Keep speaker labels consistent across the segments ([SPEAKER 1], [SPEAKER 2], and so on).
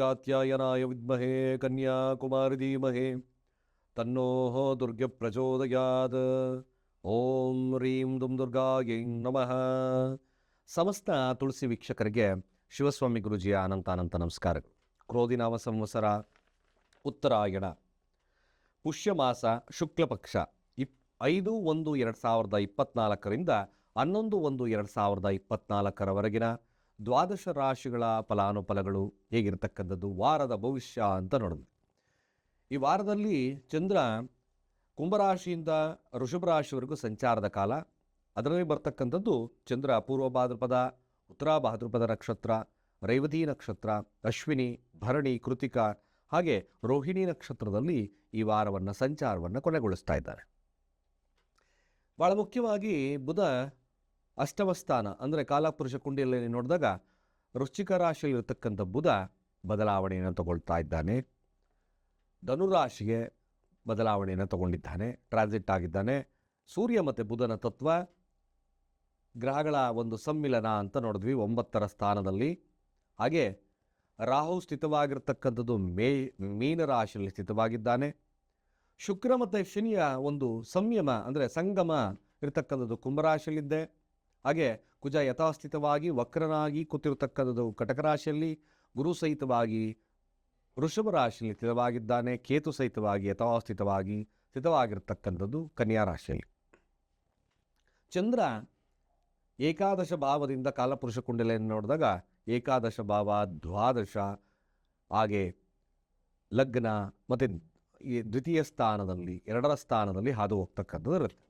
[SPEAKER 1] ಕಾತ್ಯಾಯನಾಯ ವಿದ್ಮಹೇ ಕನ್ಯಾಕುಮಾರಿ ಧೀಮಹೇ. ತನ್ನೋ ದುರ್ಗ ಪ್ರಚೋದಯಾತ್ ಓಂ ರೀಂ ದುಂ ದುರ್ಗಾಯೈ ನಮಃ. ಸಮಸ್ತ ತುಳಸಿ ವೀಕ್ಷಕರಿಗೆ ಶಿವಸ್ವಾಮಿ ಗುರುಜಿಯ ಅನಂತ ಅನಂತ ನಮಸ್ಕಾರಗಳು ಕ್ರೋಧಿನಾಮ ಸಂವತ್ಸರ, ಉತ್ತರಾಯಣ. ಪುಷ್ಯಮಾಸ, ಶುಕ್ಲಪಕ್ಷ, ಇಪ್, ಐದು ಒಂದು ಎರಡು ಸಾವಿರದ ಇಪ್ಪತ್ನಾಲ್ಕರಿಂದ ಹನ್ನೊಂದು ಒಂದು ಎರಡು ಸಾವಿರದ ಇಪ್ಪತ್ನಾಲ್ಕರವರೆಗಿನ ದ್ವಾದಶ ರಾಶಿಗಳ ಫಲಾನುಫಲಗಳು ಹೇಗಿರ್ತಕ್ಕಂಥದ್ದು, ವಾರದ ಭವಿಷ್ಯ ಅಂತ ನೋಡಿದ್ವಿ ಈ ವಾರದಲ್ಲಿ ಚಂದ್ರ ಕುಂಭರಾಶಿಯಿಂದ ಋಷಭ ರಾಶಿವರೆಗೂ ಸಂಚಾರದ ಕಾಲ. ಅದರಲ್ಲಿ ಬರ್ತಕ್ಕಂಥದ್ದು ಚಂದ್ರ ಪೂರ್ವ ಭಾದ್ರಪದ, ಉತ್ತರ ಭಾದ್ರಪದ ನಕ್ಷತ್ರ, ರೇವತಿ ನಕ್ಷತ್ರ, ಅಶ್ವಿನಿ, ಭರಣಿ, ಕೃತಿಕ, ಹಾಗೆ ರೋಹಿಣಿ ನಕ್ಷತ್ರದಲ್ಲಿ ಈ ವಾರವನ್ನು, ಸಂಚಾರವನ್ನು ಕೊನೆಗೊಳಿಸ್ತಾ ಇದ್ದಾರೆ. ಭಾಳ ಮುಖ್ಯವಾಗಿ ಬುಧ ಅಷ್ಟಮ ಸ್ಥಾನ ಅಂದರೆ ಕಾಲಪುರುಷ ಕುಂಡಿಯಲ್ಲಿ ನೋಡಿದಾಗ ವೃಶ್ಚಿಕ ರಾಶಿಯಲ್ಲಿರ್ತಕ್ಕಂಥ ಬುಧ ಬದಲಾವಣೆಯನ್ನು ತಗೊಳ್ತಾ ಇದ್ದಾನೆ. ಧನುರಾಶಿಗೆ ಬದಲಾವಣೆಯನ್ನು ತಗೊಂಡಿದ್ದಾನೆ ಟ್ರಾನ್ಸಿಟ್ ಆಗಿದ್ದಾನೆ. ಸೂರ್ಯ ಮತ್ತು ಬುಧನ ತತ್ವ ಗ್ರಹಗಳ ಒಂದು ಸಮ್ಮಿಲನ ಅಂತ ನೋಡಿದ್ವಿ ಒಂಬತ್ತರ ಸ್ಥಾನದಲ್ಲಿ. ಹಾಗೆ ರಾಹು ಸ್ಥಿತವಾಗಿರ್ತಕ್ಕಂಥದ್ದು ಮೇ, ಮೀನ ರಾಶಿಯಲ್ಲಿ ಸ್ಥಿತವಾಗಿದ್ದಾನೆ. ಶುಕ್ರ ಮತ್ತು ಶನಿಯ ಒಂದು ಸಂಯಮ, ಅಂದರೆ ಸಂಗಮ ಇರತಕ್ಕಂಥದ್ದು ಕುಂಭರಾಶಿಯಲ್ಲಿದ್ದೆ ಹಾಗೆ ಕುಜ ಯಥಾಸ್ಥಿತವಾಗಿ ವಕ್ರನಾಗಿ ಕೂತಿರತಕ್ಕಂಥದ್ದು ಕಟಕ ರಾಶಿಯಲ್ಲಿ ಗುರು ಸಹಿತವಾಗಿ ವೃಷಭ ರಾಶಿಯಲ್ಲಿ ಸ್ಥಿತವಾಗಿದ್ದಾನೆ, ಕೇತು ಸಹಿತವಾಗಿ ಯಥಾಸ್ಥಿತವಾಗಿ ಸ್ಥಿತವಾಗಿರ್ತಕ್ಕಂಥದ್ದು ಕನ್ಯಾ ರಾಶಿಯಲ್ಲಿ. ಚಂದ್ರ ಏಕಾದಶ ಭಾವದಿಂದ ಕಾಲಪುರುಷ ಕುಂಡಲೆಯನ್ನು ನೋಡಿದಾಗ ಏಕಾದಶ ಭಾವ, ದ್ವಾದಶ, ಹಾಗೆ ಲಗ್ನ ಮತ್ತು ಈ ದ್ವಿತೀಯ ಸ್ಥಾನದಲ್ಲಿ, ಎರಡರ ಸ್ಥಾನದಲ್ಲಿ ಹಾದು ಹೋಗ್ತಕ್ಕಂಥದ್ದು ಇರುತ್ತೆ.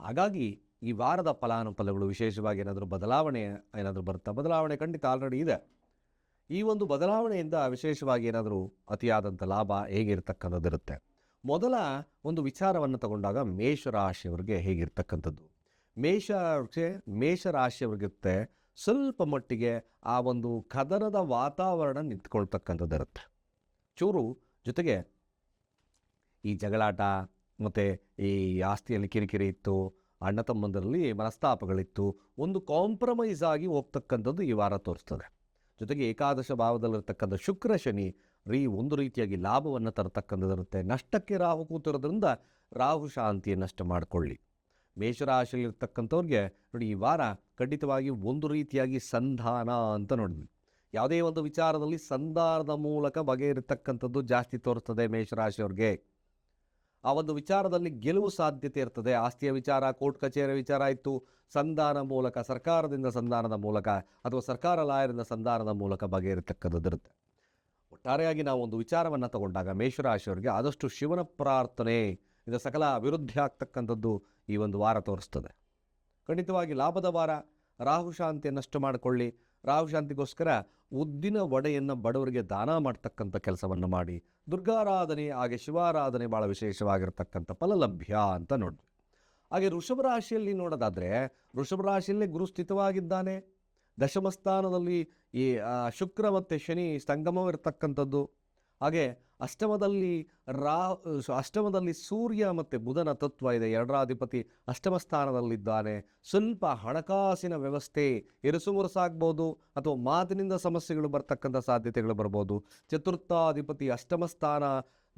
[SPEAKER 1] ಹಾಗಾಗಿ ಈ ವಾರದ ಫಲಾನುಫಲಗಳು ವಿಶೇಷವಾಗಿ ಏನಾದರೂ ಬದಲಾವಣೆ ಏನಾದರೂ ಬರುತ್ತಾ? ಬದಲಾವಣೆ ಖಂಡಿತ ಆಲ್ರೆಡಿ ಇದೆ. ಈ ಒಂದು ಬದಲಾವಣೆಯಿಂದ ವಿಶೇಷವಾಗಿ ಏನಾದರೂ ಅತಿಯಾದಂಥ ಲಾಭ ಹೇಗಿರ್ತಕ್ಕಂಥದ್ದಿರುತ್ತೆ ಮೊದಲ ಒಂದು ವಿಚಾರವನ್ನು ತಗೊಂಡಾಗ ಮೇಷರಾಶಿಯವರಿಗೆ ಹೇಗಿರ್ತಕ್ಕಂಥದ್ದು? ಮೇಷ ಮೇಷರಾಶಿಯವ್ರಿಗಿರುತ್ತೆ ಸ್ವಲ್ಪ ಮಟ್ಟಿಗೆ ಆ ಒಂದು ಕದನದ ವಾತಾವರಣ ನಿಂತ್ಕೊಳ್ತಕ್ಕಂಥದ್ದಿರುತ್ತೆ ಚೂರು ಜೊತೆಗೆ ಈ ಜಗಳಾಟ, ಮತ್ತು ಈ ಆಸ್ತಿಯಲ್ಲಿ ಕಿರಿಕಿರಿ ಇತ್ತು ಅಣ್ಣ ತಮ್ಮಂದರಲ್ಲಿ ಮನಸ್ತಾಪಗಳಿತ್ತು. ಒಂದು ಕಾಂಪ್ರಮೈಸ್ ಆಗಿ ಹೋಗ್ತಕ್ಕಂಥದ್ದು ಈ ವಾರ ತೋರಿಸ್ತದೆ. ಜೊತೆಗೆ ಏಕಾದಶ ಭಾವದಲ್ಲಿರ್ತಕ್ಕಂಥ ಶುಕ್ರ ಶನಿ, ರೀ ಒಂದು ರೀತಿಯಾಗಿ ಲಾಭವನ್ನು ತರತಕ್ಕಂಥದ್ದಿರುತ್ತೆ. ನಷ್ಟಕ್ಕೆ ರಾಹು ಕೂತಿರೋದ್ರಿಂದ ರಾಹು ಶಾಂತಿಯನ್ನಷ್ಟು ಮಾಡಿಕೊಳ್ಳಿ. ಮೇಷರಾಶಿಯಲ್ಲಿರ್ತಕ್ಕಂಥವ್ರಿಗೆ ನೋಡಿ ಈ ವಾರ ಖಂಡಿತವಾಗಿ ಒಂದು ರೀತಿಯಾಗಿ ಸಂಧಾನ ಅಂತ ನೋಡಿದ್ವಿ. ಯಾವುದೇ ಒಂದು ವಿಚಾರದಲ್ಲಿ ಸಂಧಾನದ ಮೂಲಕ ಬಗೆಯಿರತಕ್ಕಂಥದ್ದು ಜಾಸ್ತಿ ತೋರಿಸ್ತದೆ ಮೇಷರಾಶಿಯವ್ರಿಗೆ. ಆ ಒಂದು ವಿಚಾರದಲ್ಲಿ ಗೆಲುವು ಸಾಧ್ಯತೆ ಇರ್ತದೆ. ಆಸ್ತಿಯ ವಿಚಾರ, ಕೋರ್ಟ್ ಕಚೇರಿ ವಿಚಾರ ಆಯಿತು. ಸಂಧಾನ ಮೂಲಕ, ಸರ್ಕಾರದಿಂದ ಸಂಧಾನದ ಮೂಲಕ ಅಥವಾ ಸರ್ಕಾರ ಲಾಯರಿಂದ ಸಂಧಾನದ ಮೂಲಕ ಬಗೆಹರಿತಕ್ಕಂಥದ್ದಿರುತ್ತೆ ಒಟ್ಟಾರೆಯಾಗಿ ನಾವು ಒಂದು ವಿಚಾರವನ್ನು ತಗೊಂಡಾಗ ಮೇಷರಾಶಿಯವರಿಗೆ ಆದಷ್ಟು ಶಿವನ ಪ್ರಾರ್ಥನೆ, ಇದು ಸಕಲ ಅಭಿವೃದ್ಧಿ ಆಗ್ತಕ್ಕಂಥದ್ದು ಈ ಒಂದು ವಾರ ತೋರಿಸ್ತದೆ. ಖಂಡಿತವಾಗಿ ಲಾಭದ ವಾರ. ರಾಹು ಶಾಂತಿಯನ್ನಷ್ಟು ಮಾಡಿಕೊಳ್ಳಿ. ರಾಹು ಶಾಂತಿಗೋಸ್ಕರ ಉದ್ದಿನ ಒಡೆಯನ್ನು ಬಡವರಿಗೆ ದಾನ ಮಾಡ್ತಕ್ಕಂಥ ಕೆಲಸವನ್ನು ಮಾಡಿ. ದುರ್ಗಾರಾಧನೆ, ಹಾಗೆ ಶಿವಾರಾಧನೆ ಭಾಳ ವಿಶೇಷವಾಗಿರ್ತಕ್ಕಂಥ ಫಲಲಭ್ಯ ಅಂತ ನೋಡಿದ್ವಿ. ಹಾಗೆ ಋಷಭ ರಾಶಿಯಲ್ಲಿ ನೋಡೋದಾದರೆ ಋಷಭ ರಾಶಿಯಲ್ಲೇ ಗುರು ಸ್ಥಿತವಾಗಿದ್ದಾನೆ. ದಶಮಸ್ಥಾನದಲ್ಲಿ ಈ ಶುಕ್ರ ಮತ್ತು ಶನಿ ಸಂಗಮವಿರ್ತಕ್ಕಂಥದ್ದು. ಹಾಗೆ ಅಷ್ಟಮದಲ್ಲಿ ರಾ ಅಷ್ಟಮದಲ್ಲಿ ಸೂರ್ಯ ಮತ್ತು ಬುಧನ ತತ್ವ ಇದೆ. ಎರಡರಾಧಿಪತಿ ಅಷ್ಟಮ ಸ್ಥಾನದಲ್ಲಿದ್ದಾನೆ. ಸ್ವಲ್ಪ ಹಣಕಾಸಿನ ವ್ಯವಸ್ಥೆ ಇರುಸುಮುರುಸಾಗ್ಬೋದು ಅಥವಾ ಮಾತಿನಿಂದ ಸಮಸ್ಯೆಗಳು ಬರ್ತಕ್ಕಂಥ ಸಾಧ್ಯತೆಗಳು ಬರ್ಬೋದು. ಚತುರ್ಥಾಧಿಪತಿ ಅಷ್ಟಮ ಸ್ಥಾನ,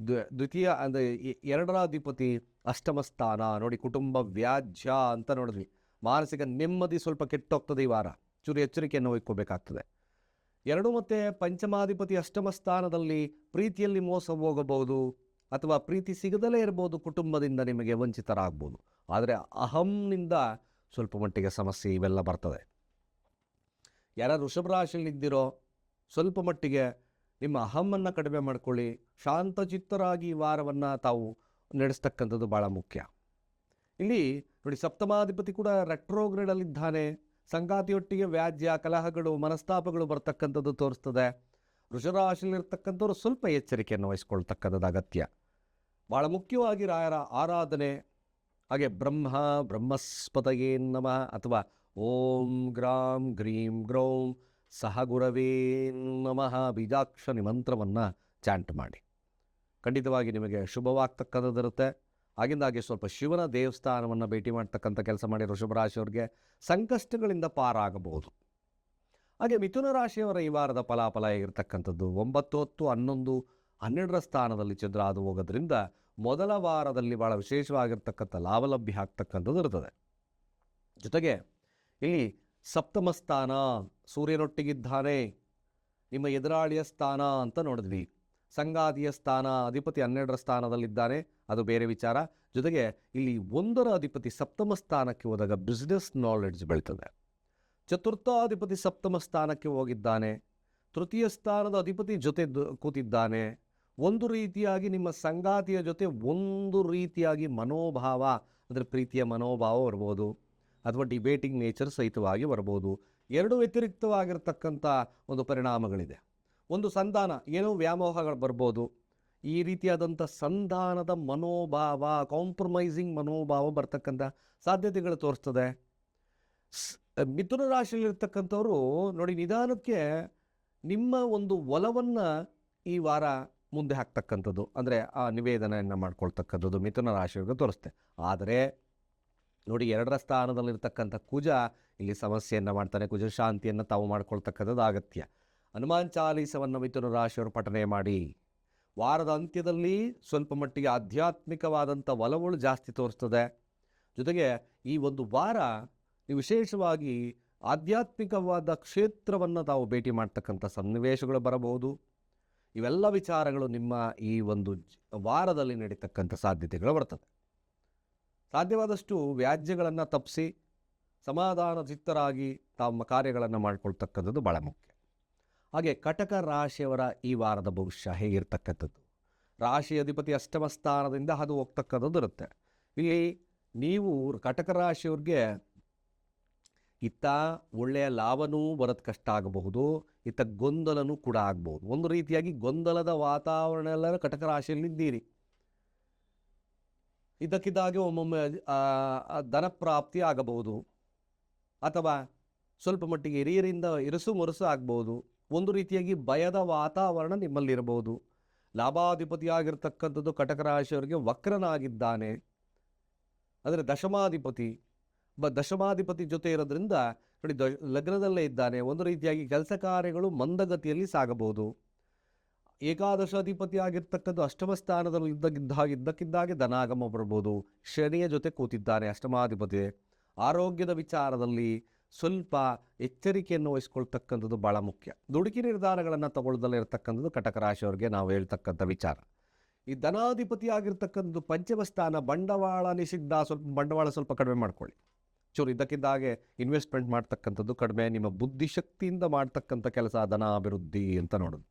[SPEAKER 1] ದ್ವ- ದ್ವಿತೀಯ ಅಂದರೆ ಎರಡರಾಧಿಪತಿ ಅಷ್ಟಮ ಸ್ಥಾನ. ನೋಡಿ, ಕುಟುಂಬ ವ್ಯಾಜ್ಯ ಅಂತ ನೋಡಿದ್ವಿ. ಮಾನಸಿಕ ನೆಮ್ಮದಿ ಸ್ವಲ್ಪ ಕೆಟ್ಟೋಗ್ತದೆ ಈ ವಾರ. ಚೂರು ಎಚ್ಚರಿಕೆಯನ್ನು ವಹಿಕೋಬೇಕಾಗ್ತದೆ ಎರಡು ಮತ್ತೆ ಪಂಚಮಾಧಿಪತಿ ಅಷ್ಟಮ ಸ್ಥಾನದಲ್ಲಿ ಪ್ರೀತಿಯಲ್ಲಿ ಮೋಸ ಹೋಗಬಹುದು ಅಥವಾ ಪ್ರೀತಿ ಸಿಗದಲೇ ಇರ್ಬೋದು ಕುಟುಂಬದಿಂದ ನಿಮಗೆ ವಂಚಿತರಾಗ್ಬೋದು ಆದರೆ ಅಹಂನಿಂದ ಸ್ವಲ್ಪ ಮಟ್ಟಿಗೆ ಸಮಸ್ಯೆ ಇವೆಲ್ಲ ಬರ್ತದೆ. ಯಾರು ವೃಷಭ ರಾಶಿಯಲ್ಲಿದ್ದೀರೋ ಸ್ವಲ್ಪ ಮಟ್ಟಿಗೆ ನಿಮ್ಮ ಅಹಮ್ಮನ್ನು ಕಡಿಮೆ ಮಾಡ್ಕೊಳ್ಳಿ. ಶಾಂತಚಿತ್ತರಾಗಿ ಈ ವಾರವನ್ನು ತಾವು ನಡೆಸ್ತಕ್ಕಂಥದ್ದು ಭಾಳ ಮುಖ್ಯ. ಇಲ್ಲಿ ನೋಡಿ ಸಪ್ತಮಾಧಿಪತಿ ಕೂಡ ರೆಟ್ರೋಗ್ರೇಡಲ್ಲಿದ್ದಾನೆ ಸಂಗಾತಿಯೊಟ್ಟಿಗೆ ವ್ಯಾಜ್ಯ, ಕಲಹಗಳು, ಮನಸ್ತಾಪಗಳು ಬರ್ತಕ್ಕಂಥದ್ದು ತೋರಿಸ್ತದೆ. ವೃಷರಾಶಿಯಲ್ಲಿರ್ತಕ್ಕಂಥವ್ರು ಸ್ವಲ್ಪ ಎಚ್ಚರಿಕೆಯನ್ನು ವಹಿಸ್ಕೊಳ್ತಕ್ಕಂಥದ್ದು ಅಗತ್ಯ. ಭಾಳ ಮುಖ್ಯವಾಗಿ ರಾಯರ ಆರಾಧನೆ, ಹಾಗೆ ಬ್ರಹ್ಮ ಬ್ರಹ್ಮಸ್ಪತಯೇ ನಮಃ ಅಥವಾ ಓಂ ಗ್ರಾಂ ಗ್ರೀಂ ಗ್ರೌಂ ಸಹ ಗುರವೇ ನಮಃ ಬೀಜಾಕ್ಷ ಮಂತ್ರವನ್ನು ಚಾಂಟ್ ಮಾಡಿ. ಖಂಡಿತವಾಗಿ ನಿಮಗೆ ಶುಭವಾಗ್ತಕ್ಕಂಥದ್ದಿರುತ್ತೆ. ಆಗಿಂದಾಗೆ ಸ್ವಲ್ಪ ಶಿವನ ದೇವಸ್ಥಾನವನ್ನು ಭೇಟಿ ಮಾಡ್ತಕ್ಕಂಥ ಕೆಲಸ ಮಾಡಿ ವೃಷಭರಾಶಿಯವ್ರಿಗೆ ಸಂಕಷ್ಟಗಳಿಂದ ಪಾರಾಗಬಹುದು. ಹಾಗೆ ಮಿಥುನ ರಾಶಿಯವರ ಈ ವಾರದ ಫಲಾಫಲ ಇರತಕ್ಕಂಥದ್ದು ಒಂಬತ್ತು, ಹತ್ತು, ಹನ್ನೊಂದು, ಹನ್ನೆರಡರ ಸ್ಥಾನದಲ್ಲಿ ಚಂದ್ರ ಅದು ಹೋಗೋದ್ರಿಂದ ಮೊದಲ ವಾರದಲ್ಲಿ ಭಾಳ ವಿಶೇಷವಾಗಿರ್ತಕ್ಕಂಥ ಲಾಭಲಭ್ಯ ಆಗ್ತಕ್ಕಂಥದ್ದು ಇರ್ತದೆ. ಜೊತೆಗೆ ಇಲ್ಲಿ ಸಪ್ತಮ ಸ್ಥಾನ, ಸೂರ್ಯನೊಟ್ಟಿಗಿದ್ದಾನೆ, ನಿಮ್ಮ ಎದುರಾಳಿಯ ಸ್ಥಾನ ಅಂತ ನೋಡಿದ್ವಿ. ಸಂಗಾತಿಯ ಸ್ಥಾನ, ಅಧಿಪತಿ ಹನ್ನೆರಡರ ಸ್ಥಾನದಲ್ಲಿದ್ದಾನೆ. ಅದು ಬೇರೆ ವಿಚಾರ. ಜೊತೆಗೆ ಇಲ್ಲಿ ಒಂದರ ಅಧಿಪತಿ ಸಪ್ತಮ ಸ್ಥಾನಕ್ಕೆ ಹೋದಾಗ ಬಿಸ್ನೆಸ್ ನಾಲೆಡ್ಜ್ ಬೆಳೀತದೆ. ಚತುರ್ಥಾಧಿಪತಿ ಸಪ್ತಮ ಸ್ಥಾನಕ್ಕೆ ಹೋಗಿದ್ದಾನೆ. ತೃತೀಯ ಸ್ಥಾನದ ಅಧಿಪತಿ ಜೊತೆ ಕೂತಿದ್ದಾನೆ. ಒಂದು ರೀತಿಯಾಗಿ ನಿಮ್ಮ ಸಂಗಾತಿಯ ಜೊತೆ ಒಂದು ರೀತಿಯಾಗಿ ಮನೋಭಾವ, ಅಂದರೆ ಪ್ರೀತಿಯ ಮನೋಭಾವ ಬರ್ಬೋದು, ಅಥವಾ ಡಿಬೇಟಿಂಗ್ ನೇಚರ್ ಸಹಿತವಾಗಿ ಬರ್ಬೋದು. ಎರಡು ವ್ಯತಿರಿಕ್ತವಾಗಿರ್ತಕ್ಕಂಥ ಒಂದು ಪರಿಣಾಮಗಳಿದೆ. ಒಂದು ಸಂಧಾನ ಏನೋ ವ್ಯಾಮೋಹಗಳು ಬರ್ಬೋದು. ಈ ರೀತಿಯಾದಂಥ ಸಂಧಾನದ ಮನೋಭಾವ ಕಾಂಪ್ರಮೈಸಿಂಗ್ ಮನೋಭಾವ ಬರ್ತಕ್ಕಂಥ ಸಾಧ್ಯತೆಗಳು ತೋರಿಸ್ತದೆ. ಮಿಥುನ ರಾಶಿಯಲ್ಲಿರ್ತಕ್ಕಂಥವ್ರು ನೋಡಿ ನಿಧಾನಕ್ಕೆ ನಿಮ್ಮ ಒಂದು ಒಲವನ್ನು ಈ ವಾರ ಮುಂದೆ ಹಾಕ್ತಕ್ಕಂಥದ್ದು. ಅಂದರೆ ಆ ನಿವೇದನೆಯನ್ನು ಮಾಡ್ಕೊಳ್ತಕ್ಕಂಥದ್ದು ಮಿಥುನ ರಾಶಿಯವ್ರಿಗೆ ತೋರಿಸ್ತೆ. ಆದರೆ ನೋಡಿ ಎರಡರ ಸ್ಥಾನದಲ್ಲಿರ್ತಕ್ಕಂಥ ಕುಜ ಇಲ್ಲಿ ಸಮಸ್ಯೆಯನ್ನು ಮಾಡ್ತಾನೆ. ಕುಜ ಶಾಂತಿಯನ್ನು ತಾವು ಮಾಡ್ಕೊಳ್ತಕ್ಕಂಥದ್ದು ಅಗತ್ಯ. ಹನುಮಾನ್ ಚಾಲೀಸವನ್ನು ಮಿಥುನ ರಾಶಿಯವರು ಪಠನೆ ಮಾಡಿ. ವಾರದ ಅಂತ್ಯದಲ್ಲಿ ಸ್ವಲ್ಪ ಮಟ್ಟಿಗೆ ಆಧ್ಯಾತ್ಮಿಕವಾದಂಥ ಒಲವುಗಳು ಜಾಸ್ತಿ ತೋರಿಸ್ತದೆ. ಜೊತೆಗೆ ಈ ಒಂದು ವಾರ ವಿಶೇಷವಾಗಿ ಆಧ್ಯಾತ್ಮಿಕವಾದ ಕ್ಷೇತ್ರವನ್ನು ತಾವು ಭೇಟಿ ಮಾಡ್ತಕ್ಕಂಥ ಸನ್ನಿವೇಶಗಳು ಬರಬಹುದು. ಇವೆಲ್ಲ ವಿಚಾರಗಳು ನಿಮ್ಮ ಈ ಒಂದು ವಾರದಲ್ಲಿ ನಡೀತಕ್ಕಂಥ ಸಾಧ್ಯತೆಗಳು ಬರ್ತದೆ. ಸಾಧ್ಯವಾದಷ್ಟು ವ್ಯಾಜ್ಯಗಳನ್ನು ತಪ್ಪಿಸಿ ಸಮಾಧಾನ ಚಿತ್ತರಾಗಿ ತಮ್ಮ ಕಾರ್ಯಗಳನ್ನು ಮಾಡಿಕೊಳ್ತಕ್ಕಂಥದ್ದು ಭಾಳ ಮುಖ್ಯ. ಹಾಗೆ ಕಟಕ ರಾಶಿಯವರ ಈ ವಾರದ ಭವಿಷ್ಯ ಹೇಗಿರ್ತಕ್ಕಂಥದ್ದು? ರಾಶಿ ಅಧಿಪತಿ ಅಷ್ಟಮ ಸ್ಥಾನದಿಂದ ಅದು ಹೋಗ್ತಕ್ಕಂಥದ್ದು ಇರುತ್ತೆ. ಇಲ್ಲಿ ನೀವು ಕಟಕ ರಾಶಿಯವ್ರಿಗೆ ಇತ್ತ ಒಳ್ಳೆಯ ಲಾಭನೂ ಬರೋದು ಕಷ್ಟ ಆಗಬಹುದು, ಇತ್ತ ಗೊಂದಲನೂ ಕೂಡ ಆಗ್ಬೋದು ಒಂದು ರೀತಿಯಾಗಿ ಗೊಂದಲದ ವಾತಾವರಣ ಎಲ್ಲ ಕಟಕ ರಾಶಿಯಲ್ಲಿದ್ದೀರಿ ಇದ್ದಕ್ಕಿದ್ದಾಗೆ ಒಮ್ಮೊಮ್ಮೆ ಧನಪ್ರಾಪ್ತಿ ಆಗಬಹುದು. ಅಥವಾ ಸ್ವಲ್ಪ ಮಟ್ಟಿಗೆ ಹಿರಿಯರಿಂದ ಇರಸು ಮುರಸು ಆಗ್ಬೋದು ಒಂದು ರೀತಿಯಾಗಿ ಭಯದ ವಾತಾವರಣ ನಿಮ್ಮಲ್ಲಿರಬಹುದು. ಲಾಭಾಧಿಪತಿಯಾಗಿರ್ತಕ್ಕಂಥದ್ದು ಕಟಕ ರಾಶಿಯವರಿಗೆ ವಕ್ರನಾಗಿದ್ದಾನೆ. ಅಂದರೆ ದಶಮಾಧಿಪತಿ. ಬ ದಶಮಾಧಿಪತಿ ಜೊತೆ ಇರೋದ್ರಿಂದ ನೋಡಿ ದ ಲಗ್ನದಲ್ಲೇ ಇದ್ದಾನೆ. ಒಂದು ರೀತಿಯಾಗಿ ಕೆಲಸ ಕಾರ್ಯಗಳು ಮಂದಗತಿಯಲ್ಲಿ ಸಾಗಬಹುದು. ಏಕಾದಶ ಅಧಿಪತಿ ಆಗಿರ್ತಕ್ಕದ್ದು ಅಷ್ಟಮ ಸ್ಥಾನದಲ್ಲಿ ಇದ್ದಕ್ಕಿದ್ದಾಗ ಇದ್ದಕ್ಕಿದ್ದಾಗೆ ಧನಾಗಮ ಬರ್ಬೋದು ಶನಿಯ ಜೊತೆ ಕೂತಿದ್ದಾನೆ ಅಷ್ಟಮಾಧಿಪತಿ. ಆರೋಗ್ಯದ ವಿಚಾರದಲ್ಲಿ ಸ್ವಲ್ಪ ಎಚ್ಚರಿಕೆಯನ್ನು ವಹಿಸ್ಕೊಳ್ತಕ್ಕಂಥದ್ದು ಭಾಳ ಮುಖ್ಯ. ದುಡುಕಿ ನಿರ್ಧಾರಗಳನ್ನು ತಗೊಳ್ಳದಲ್ಲೇ ಇರತಕ್ಕಂಥದ್ದು ಕಟಕ ರಾಶಿಯವರಿಗೆ ನಾವು ಹೇಳ್ತಕ್ಕಂಥ ವಿಚಾರ. ಈ ಧನಾಧಿಪತಿ ಆಗಿರ್ತಕ್ಕಂಥದ್ದು ಪಂಚಮ ಸ್ಥಾನ ಬಂಡವಾಳ ನಿಷಿದ್ಧ, ಸ್ವಲ್ಪ ಬಂಡವಾಳ ಸ್ವಲ್ಪ ಕಡಿಮೆ ಮಾಡ್ಕೊಳ್ಳಿ. ಚೂರು ಇದ್ದಕ್ಕಿದ್ದಾಗೆ ಇನ್ವೆಸ್ಟ್ಮೆಂಟ್ ಮಾಡ್ತಕ್ಕಂಥದ್ದು ಕಡಿಮೆ, ನಿಮ್ಮ ಬುದ್ಧಿಶಕ್ತಿಯಿಂದ ಮಾಡ್ತಕ್ಕಂಥ ಕೆಲಸ ಧನ ಅಭಿವೃದ್ಧಿ ಅಂತ ನೋಡೋದು.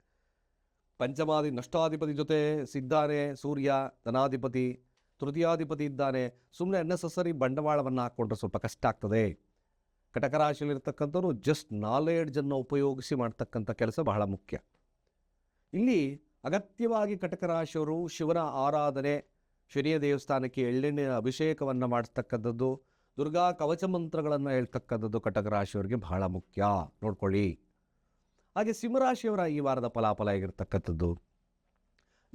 [SPEAKER 1] ಪಂಚಮಾದಿ ನಷ್ಟಾಧಿಪತಿ ಜೊತೆ ಸಿದ್ದಾನೆ ಸೂರ್ಯ ಧನಾಧಿಪತಿ, ತೃತೀಯಾಧಿಪತಿ ಇದ್ದಾನೆ. ಸುಮ್ಮನೆ ಅನ್ನೆಸಸರಿ ಬಂಡವಾಳವನ್ನು ಹಾಕ್ಕೊಂಡ್ರೆ ಸ್ವಲ್ಪ ಕಷ್ಟ ಆಗ್ತದೆ. ಕಟಕ ರಾಶಿಯಲ್ಲಿರ್ತಕ್ಕಂಥವ್ರು ಜಸ್ಟ್ ನಾಲೆಡ್ಜನ್ನು ಉಪಯೋಗಿಸಿ ಮಾಡ್ತಕ್ಕಂಥ ಕೆಲಸ ಬಹಳ ಮುಖ್ಯ. ಇಲ್ಲಿ ಅಗತ್ಯವಾಗಿ ಕಟಕ ರಾಶಿಯವರು ಶಿವನ ಆರಾಧನೆ, ಶನಿಯ ದೇವಸ್ಥಾನಕ್ಕೆ ಎಳ್ಳೆಣ್ಣೆ ಅಭಿಷೇಕವನ್ನು ಮಾಡಿಸ್ತಕ್ಕಂಥದ್ದು ದುರ್ಗಾ ಕವಚ ಮಂತ್ರಗಳನ್ನು ಹೇಳ್ತಕ್ಕಂಥದ್ದು ಕಟಕ ರಾಶಿಯವರಿಗೆ ಬಹಳ ಮುಖ್ಯ. ನೋಡ್ಕೊಳ್ಳಿ. ಹಾಗೆ ಸಿಂಹರಾಶಿಯವರ ಈ ವಾರದ ಫಲಾಫಲ ಆಗಿರ್ತಕ್ಕಂಥದ್ದು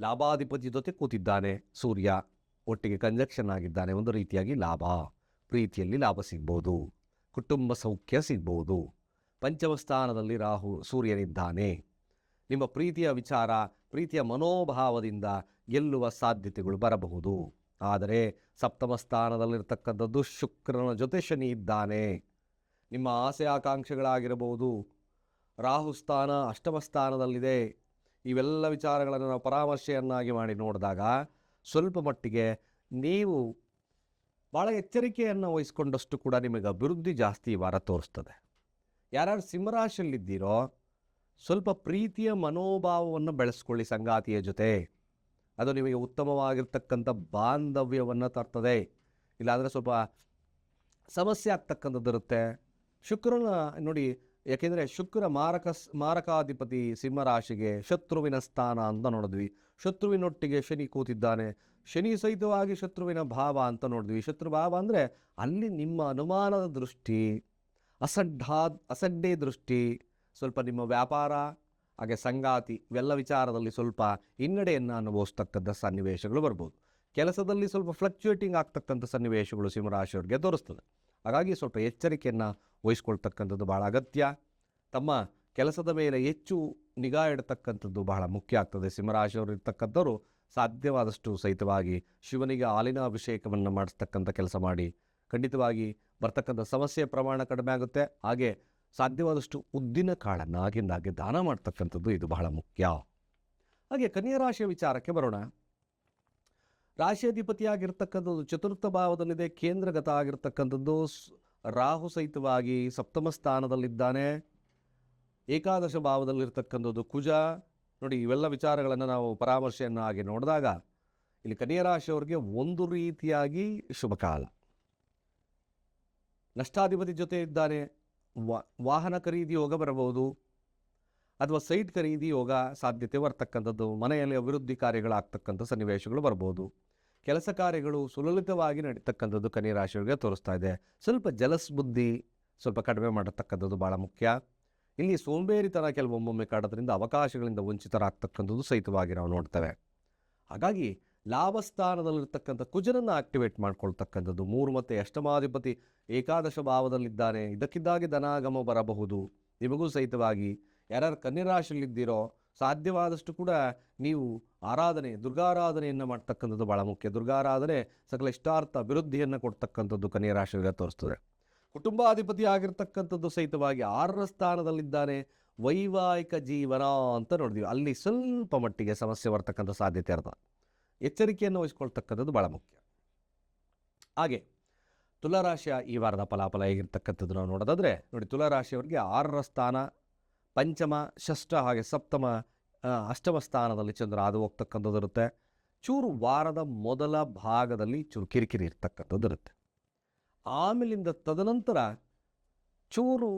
[SPEAKER 1] ಲಾಭಾಧಿಪತಿ ಜೊತೆ ಕೂತಿದ್ದಾನೆ, ಸೂರ್ಯ ಒಟ್ಟಿಗೆ ಕಂಜಕ್ಷನ್ ಆಗಿದ್ದಾನೆ, ಒಂದು ರೀತಿಯಾಗಿ ಲಾಭ, ಪ್ರೀತಿಯಲ್ಲಿ ಲಾಭ ಸಿಗ್ಬೋದು. ಕುಟುಂಬ ಸೌಖ್ಯ ಸಿಗ್ಬೋದು. ಪಂಚಮ ಸ್ಥಾನದಲ್ಲಿ ರಾಹು ಸೂರ್ಯನಿದ್ದಾನೆ. ನಿಮ್ಮ ಪ್ರೀತಿಯ ವಿಚಾರ, ಪ್ರೀತಿಯ ಮನೋಭಾವದಿಂದ ಗೆಲ್ಲುವ ಸಾಧ್ಯತೆಗಳು ಬರಬಹುದು. ಆದರೆ ಸಪ್ತಮ ಸ್ಥಾನದಲ್ಲಿರ್ತಕ್ಕಂಥದ್ದು ಶುಕ್ರನ ಜೊತೆ ಶನಿ ಇದ್ದಾನೆ. ನಿಮ್ಮ ಆಸೆ ಆಕಾಂಕ್ಷೆಗಳಾಗಿರಬಹುದು. ರಾಹು ಸ್ಥಾನ ಅಷ್ಟಮ ಸ್ಥಾನದಲ್ಲಿದೆ. ಇವೆಲ್ಲ ವಿಚಾರಗಳನ್ನು ನಾವು ಪರಾಮರ್ಶೆಯನ್ನಾಗಿ ಮಾಡಿ ನೋಡಿದಾಗ ಸ್ವಲ್ಪ ಮಟ್ಟಿಗೆ ನೀವು ಭಾಳ ಎಚ್ಚರಿಕೆಯನ್ನು ವಹಿಸ್ಕೊಂಡಷ್ಟು ಕೂಡ ನಿಮಗೆ ಅಭಿವೃದ್ಧಿ ಜಾಸ್ತಿ ಈ ವಾರ ತೋರಿಸ್ತದೆ. ಯಾರ್ಯಾರು ಸಿಂಹರಾಶಿಯಲ್ಲಿದ್ದೀರೋ, ಸ್ವಲ್ಪ ಪ್ರೀತಿಯ ಮನೋಭಾವವನ್ನು ಬೆಳೆಸ್ಕೊಳ್ಳಿ ಸಂಗಾತಿಯ ಜೊತೆ. ಅದು ನಿಮಗೆ ಉತ್ತಮವಾಗಿರ್ತಕ್ಕಂಥ ಬಾಂಧವ್ಯವನ್ನು ತರ್ತದೆ. ಇಲ್ಲಾಂದರೆ ಸ್ವಲ್ಪ ಸಮಸ್ಯೆ ಆಗ್ತಕ್ಕಂಥದ್ದು ಇರುತ್ತೆ ಶುಕ್ರನ ನೋಡಿ ಯಾಕೆಂದರೆ ಶುಕ್ರ ಮಾರಕ ಮಾರಕಾಧಿಪತಿ ಸಿಂಹರಾಶಿಗೆ ಶತ್ರುವಿನ ಸ್ಥಾನ ಅಂತ ನೋಡಿದ್ವಿ. ಶತ್ರುವಿನೊಟ್ಟಿಗೆ ಶನಿ ಕೂತಿದ್ದಾನೆ. ಶನಿ ಸಹಿತವಾಗಿ ಶತ್ರುವಿನ ಭಾವ ಅಂತ ನೋಡಿದ್ವಿ. ಶತ್ರು ಭಾವ ಅಂದರೆ ಅಲ್ಲಿ ನಿಮ್ಮ ಅನುಮಾನದ ದೃಷ್ಟಿ ಅಸಡ್ಡಾ ಅಸಡ್ಡೆ ದೃಷ್ಟಿ, ಸ್ವಲ್ಪ ನಿಮ್ಮ ವ್ಯಾಪಾರ, ಹಾಗೆ ಸಂಗಾತಿ, ಇವೆಲ್ಲ ವಿಚಾರದಲ್ಲಿ ಸ್ವಲ್ಪ ಹಿನ್ನಡೆಯನ್ನು ಅನುಭವಿಸ್ತಕ್ಕಂಥ ಸನ್ನಿವೇಶಗಳು ಬರ್ಬೋದು. ಕೆಲಸದಲ್ಲಿ ಸ್ವಲ್ಪ ಫ್ಲಕ್ಚುಯೇಟಿಂಗ್ ಆಗ್ತಕ್ಕಂಥ ಸನ್ನಿವೇಶಗಳು ಸಿಂಹರಾಶಿಯವ್ರಿಗೆ ತೋರಿಸ್ತದೆ. ಹಾಗಾಗಿ ಸ್ವಲ್ಪ ಎಚ್ಚರಿಕೆಯನ್ನು ವಹಿಸ್ಕೊಳ್ತಕ್ಕಂಥದ್ದು ಭಾಳ ಅಗತ್ಯ. ತಮ್ಮ ಕೆಲಸದ ಮೇಲೆ ಹೆಚ್ಚು ನಿಗಾ ಇಡತಕ್ಕಂಥದ್ದು ಬಹಳ ಮುಖ್ಯ ಆಗ್ತದೆ. ಸಿಂಹರಾಶಿಯವರು ಇರ್ತಕ್ಕಂಥವ್ರು ಸಾಧ್ಯವಾದಷ್ಟು ಸಹಿತವಾಗಿ ಶಿವನಿಗೆ ಹಾಲಿನ ಅಭಿಷೇಕವನ್ನು ಮಾಡಿಸ್ತಕ್ಕಂಥ ಕೆಲಸ ಮಾಡಿ, ಖಂಡಿತವಾಗಿ ಬರ್ತಕ್ಕಂಥ ಸಮಸ್ಯೆ ಪ್ರಮಾಣ ಕಡಿಮೆ ಆಗುತ್ತೆ. ಹಾಗೆ ಸಾಧ್ಯವಾದಷ್ಟು ಉದ್ದಿನ ಕಾಳನ್ನು ಆಗಿಂದಾಗೆ ದಾನ ಮಾಡ್ತಕ್ಕಂಥದ್ದು ಇದು ಬಹಳ ಮುಖ್ಯ. ಹಾಗೆ ಕನ್ಯಾ ರಾಶಿಯ ವಿಚಾರಕ್ಕೆ ಬರೋಣ. ರಾಶಿಯಾಧಿಪತಿಯಾಗಿರ್ತಕ್ಕಂಥದ್ದು ಚತುರ್ಥ ಭಾವದಲ್ಲಿದೆ. ಕೇಂದ್ರಗತ ಆಗಿರ್ತಕ್ಕಂಥದ್ದು ರಾಹು ಸಹಿತವಾಗಿ ಸಪ್ತಮ ಸ್ಥಾನದಲ್ಲಿದ್ದಾನೆ. ಏಕಾದಶ ಭಾವದಲ್ಲಿರ್ತಕ್ಕಂಥದ್ದು ಕುಜ. ನೋಡಿ, ಇವೆಲ್ಲ ವಿಚಾರಗಳನ್ನು ನಾವು ಪರಾಮರ್ಶೆಯನ್ನು ಹಾಗೆ ನೋಡಿದಾಗ ಇಲ್ಲಿ ಕನ್ಯಾ ರಾಶಿಯವರಿಗೆ ಒಂದು ರೀತಿಯಾಗಿ ಶುಭಕಾಲ ನಷ್ಟಾಧಿಪತಿ ಜೊತೆ ಇದ್ದಾನೆ. ವಾಹನ ಖರೀದಿ ಯೋಗ ಬರಬಹುದು. ಅಥವಾ ಸೈಟ್ ಖರೀದಿ ಯೋಗ ಸಾಧ್ಯತೆ ಬರ್ತಕ್ಕಂಥದ್ದು ಮನೆಯಲ್ಲಿ ಅಭಿವೃದ್ಧಿ ಕಾರ್ಯಗಳಾಗ್ತಕ್ಕಂಥ ಸನ್ನಿವೇಶಗಳು ಬರ್ಬೋದು ಕೆಲಸ ಕಾರ್ಯಗಳು ಸುಲಲಿತವಾಗಿ ನಡೀತಕ್ಕಂಥದ್ದು ಕನ್ಯ ರಾಶಿಯವರಿಗೆ ತೋರಿಸ್ತಾ ಇದೆ. ಸ್ವಲ್ಪ ಜಲಸ್ ಬುದ್ಧಿ, ಸ್ವಲ್ಪ ಕಡಿಮೆ ಮಾಡತಕ್ಕಂಥದ್ದು ಭಾಳ ಮುಖ್ಯ. ಇಲ್ಲಿ ಸೋಂಬೇರಿತನ ಕೆಲವೊಮ್ಮೊಮ್ಮೆ ಕಾಡೋದ್ರಿಂದ ಅವಕಾಶಗಳಿಂದ ವಂಚಿತರಾಗ್ತಕ್ಕಂಥದ್ದು ಸಹಿತವಾಗಿ ನಾವು ನೋಡ್ತೇವೆ. ಹಾಗಾಗಿ ಲಾಭಸ್ಥಾನದಲ್ಲಿರ್ತಕ್ಕಂಥ ಕುಜನನ್ನು ಆಕ್ಟಿವೇಟ್ ಮಾಡ್ಕೊಳ್ತಕ್ಕಂಥದ್ದು ಮೂರು ಮತ್ತು ಅಷ್ಟಮಾಧಿಪತಿ ಏಕಾದಶ ಭಾವದಲ್ಲಿದ್ದಾನೆ. ಇದಕ್ಕಿದ್ದಾಗಿ ಧನಾಗಮ ಬರಬಹುದು. ನಿಮಗೂ ಸಹಿತವಾಗಿ ಯಾರ್ಯಾರು ಕನ್ಯರಾಶಿಯಲ್ಲಿದ್ದೀರೋ ಸಾಧ್ಯವಾದಷ್ಟು ಕೂಡ ನೀವು ಆರಾಧನೆ, ದುರ್ಗಾರಾಧನೆಯನ್ನು ಮಾಡ್ತಕ್ಕಂಥದ್ದು ಭಾಳ ಮುಖ್ಯ. ದುರ್ಗಾರಾಧನೆ ಸಕಲ ಇಷ್ಟಾರ್ಥ ಅಭಿವೃದ್ಧಿಯನ್ನು ಕೊಡ್ತಕ್ಕಂಥದ್ದು ಕನ್ಯರಾಶಿಗೆ ತೋರಿಸ್ತದೆ. ಕುಟುಂಬಾಧಿಪತಿ ಆಗಿರ್ತಕ್ಕಂಥದ್ದು ಸಹಿತವಾಗಿ ಆರರ ಸ್ಥಾನದಲ್ಲಿದ್ದಾನೆ. ವೈವಾಹಿಕ ಜೀವನ ಅಂತ ನೋಡಿದ್ವಿ. ಅಲ್ಲಿ ಸ್ವಲ್ಪ ಮಟ್ಟಿಗೆ ಸಮಸ್ಯೆ ಬರ್ತಕ್ಕಂಥ ಸಾಧ್ಯತೆ ಇರ್ತದೆ ಎಚ್ಚರಿಕೆಯನ್ನು ವಹಿಸ್ಕೊಳ್ತಕ್ಕಂಥದ್ದು ಭಾಳ ಮುಖ್ಯ. ಹಾಗೆ ತುಲಾರಾಶಿಯ ಈ ವಾರದ ಫಲಾಫಲ ಹೇಗಿರ್ತಕ್ಕಂಥದ್ದು ನಾವು ನೋಡೋದಾದರೆ, ನೋಡಿ ತುಲಾರಾಶಿಯವರಿಗೆ ಆರರ ಸ್ಥಾನ ಪಂಚಮ, ಷಷ್ಠ ಹಾಗೆ ಸಪ್ತಮ ಅಷ್ಟಮ ಸ್ಥಾನದಲ್ಲಿ ಚಂದ್ರ ಹಾದು ಹೋಗ್ತಕ್ಕಂಥದ್ದು ಇರುತ್ತೆ. ಚೂರು ವಾರದ ಮೊದಲ ಭಾಗದಲ್ಲಿ ಚೂರು ಕಿರಿಕಿರಿ ಇರ್ತಕ್ಕಂಥದ್ದು ಇರುತ್ತೆ. ಆಮೇಲಿಂದ ತದನಂತರ ಚೂರು